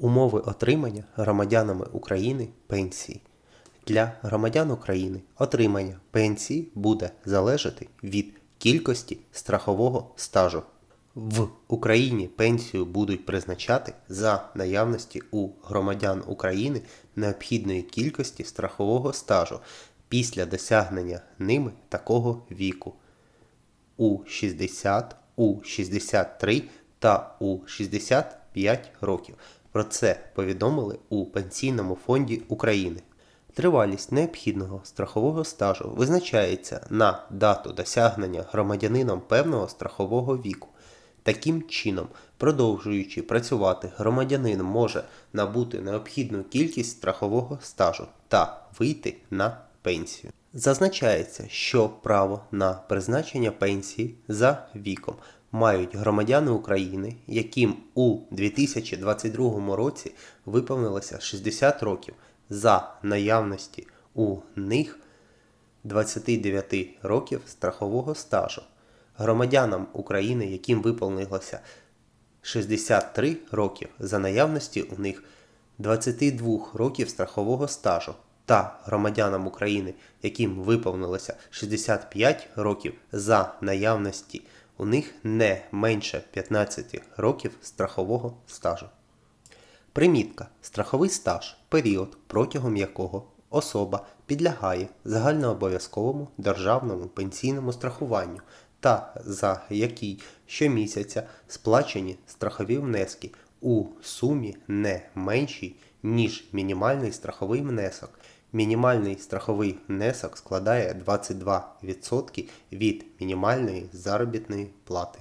Умови отримання громадянами України пенсії. Для громадян України отримання пенсії буде залежати від кількості страхового стажу. В Україні пенсію будуть призначати за наявності у громадян України необхідної кількості страхового стажу після досягнення ними такого віку у 60, у 63 та у 65 років. Про це повідомили у Пенсійному фонді України. Тривалість необхідного страхового стажу визначається на дату досягнення громадянином певного страхового віку. Таким чином, продовжуючи працювати, громадянин може набути необхідну кількість страхового стажу та вийти на пенсію. Зазначається, що право на призначення пенсії за віком мають громадяни України, яким у 2022 році виповнилося 60 років за наявності у них 29 років страхового стажу. Громадянам України, яким виповнилося 63 років за наявності у них 22 років страхового стажу, та громадянам України, яким виповнилося 65 років за наявності у них не менше 15 років страхового стажу. Примітка. Страховий стаж період, протягом якого особа підлягає загальнообов'язковому державному пенсійному страхуванню та за який щомісяця сплачені страхові внески у сумі не меншій, ніж мінімальний страховий внесок. Мінімальний страховий внесок складає 22% від мінімальної заробітної плати.